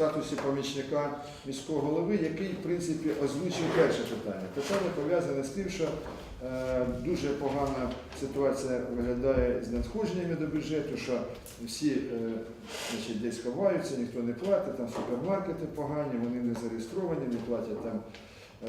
статусі помічника міського голови, який, в принципі, озвучив перше питання. Питання пов'язане з тим, що е, дуже погана ситуація виглядає з надходженнями до бюджету, що всі е, значить, десь ховаються, ніхто не платить, там супермаркети погані, вони не зареєстровані, не платять там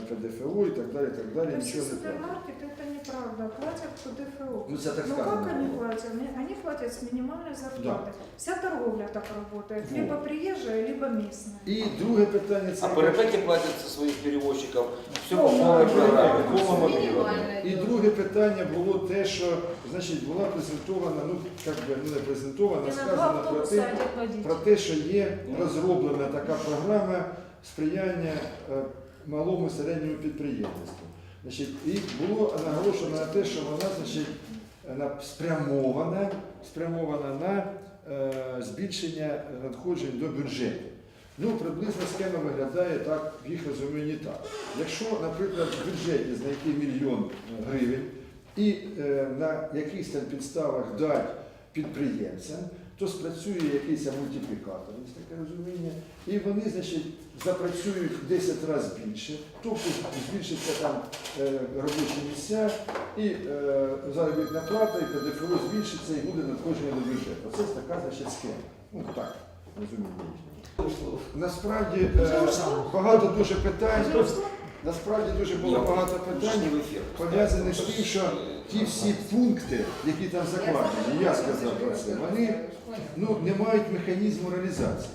ПДФО і так далі, і так далі, Да все нічого не платять. супермаркеты это неправда, платят по ДФО. Ну, це так Ну как сказано. они було. платят? Они, они платят с минимальной зарплаты. Вся торговля так работает, Вот. либо приезжая, либо местная. І друге питання це А перепеки платят со своих перевозчиков. Все по Ну, новой ну, программе, ну, по мобилу. Мінімальне. І друге питання було те, що значить була презентована, ну як би ну, не презентована, И на два сказано про автобуса те, один водитель. про те, що є розроблена така програма сприяння е, малому і середньому підприємництву. Значить, і було наголошено на те, що вона значить, спрямована, спрямована на е, збільшення надходжень до бюджету. Ну, приблизно схема виглядає так, в їх розумінні так. Якщо, наприклад, в бюджеті знайти мільйон гривень і е, на якихось там підставах дати підприємцям, то спрацює якийсь мультиплікатор, є таке розуміння, і вони, значить, запрацюють в 10 разів більше, тобто збільшиться там е, робочі місця, і е, заробітна плата, і ПДФО збільшиться, і буде надходження до бюджету. Це така, значить, схема. Ну так, розуміння. Насправді е, багато дуже питань. Насправді дуже було багато питань пов'язаних з тим, що ті всі пункти, які там закладені, я сказав про це, вони ну, не мають механізму реалізації.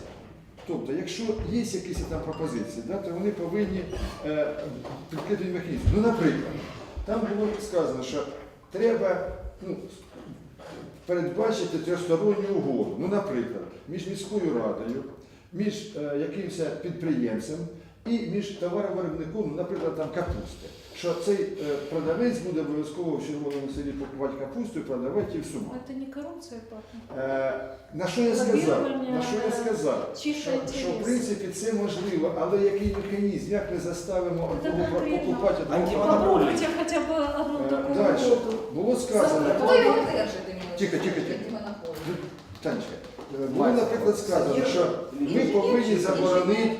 Тобто, якщо є якісь там пропозиції, да, то вони повинні е, підкрити механізм. Ну, наприклад, там було сказано, що треба ну, передбачити трьохсторонню угоду. Ну, наприклад, між міською радою, між е, якимось підприємцем і між товаровиробником, наприклад, там капусти. Що цей е, продавець буде обов'язково в червоному селі покупати капусту і продавати її в сумах. Это не коррупция, пахнет. Е, на що я сказав? На що я сказав? чисто Що, що в принципі це можливо, але який механізм, як ми заставимо Це одного конкретно. покупати одного Антимонополія. Попробуйте хотя бы одну Е, такую Дальше. Було сказано, Хто його держить іменно? Тихо, тихо, тихо. Танечка, е, було, наприклад, сказано, що ми повинні заборонити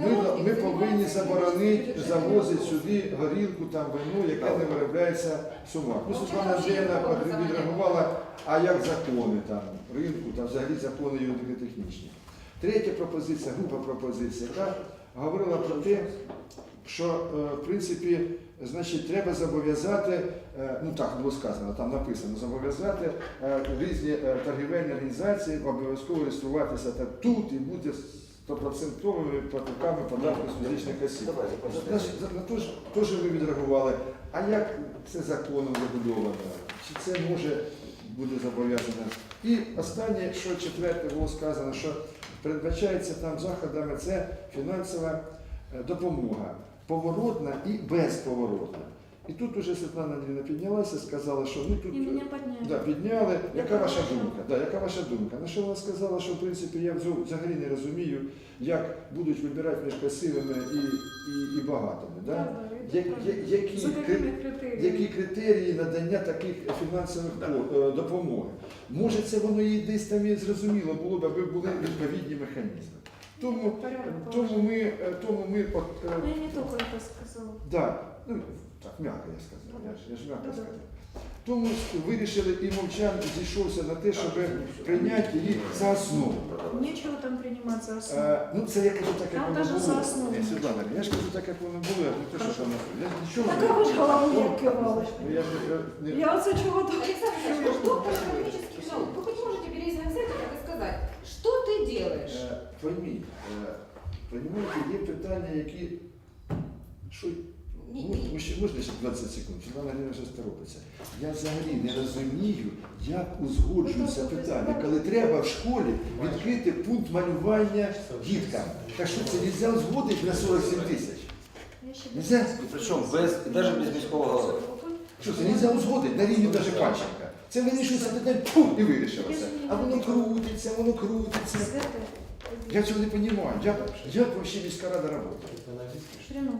Ми, ми повинні заборонити завозити сюди горілку, там вино, яке не виробляється в Сумах. Ну, Світлана Андріївна відреагувала, а як закони там, ринку, там взагалі закони юридично-технічні. Третя пропозиція, група пропозицій, яка говорила про те, що е, в принципі, значить, треба зобов'язати, е, ну так було сказано, там написано, зобов'язати е, різні торгівельні організації обов'язково реєструватися та тут і бути стопроцентовими платниками податку з фізичних осіб. На то ж теж ви відреагували. А як це законом забудовано? Чи це може бути зобов'язано? І останнє, що четверте було сказано, що передбачається там заходами, це фінансова е, допомога, поворотна і безповоротна. І тут уже Світлана Андрійовна піднялася, сказала, що ну тут И меня подняли. Да, підняли. Я Яка ваша прошу. думка? Да, яка ваша думка? На що вона сказала, що в принципі я взагалі не розумію, як будуть вибирати між красивими і, і, і багатими. Да? Я- я- які, За кри- які критерії надання таких фінансових по- е, допомоги? Може, це воно і десь там і зрозуміло було б, аби були відповідні механізми. Тому, Порядок тому ми, е, тому ми от, е, Ну, я не только это сказала. Да, ну так, м'яко я сказав, я ж, я ж м'яко сказав. Тому вирішили і мовчан зійшовся на те, щоб прийняти її за основу. Нечего там принимать за основу. Е, ну це я кажу так, як Там воно даже було. за основу. Ні, Світлана, я ж кажу так, як воно було, я не те, що там. Я нічого Так не- а ви ж головою як кивали. Ну, я ж не, не, Я оце чого так. Александр Ильич, а что вы хоть можете перейти на сайт и сказать, что ты делаешь? Е, Пойміть, е, розумієте, є питання, які. Що, Ні, ну, ну, ще можна ще 20 секунд, Світлана Галина вже торопиться. Я взагалі не розумію, як узгоджуються питання, коли треба в школі відкрити пункт малювання діткам. Так що це нельзя узгодити на 47 тисяч. Я Нельзя? Причем без, даже без міського голови. Що це нельзя узгодити на рівні навіть Панченка. Це вирішується питання, пум, і вирішилося. А воно крутиться, воно крутиться. Я цього не розумію. Як, як взагалі міська рада працює? Хреново.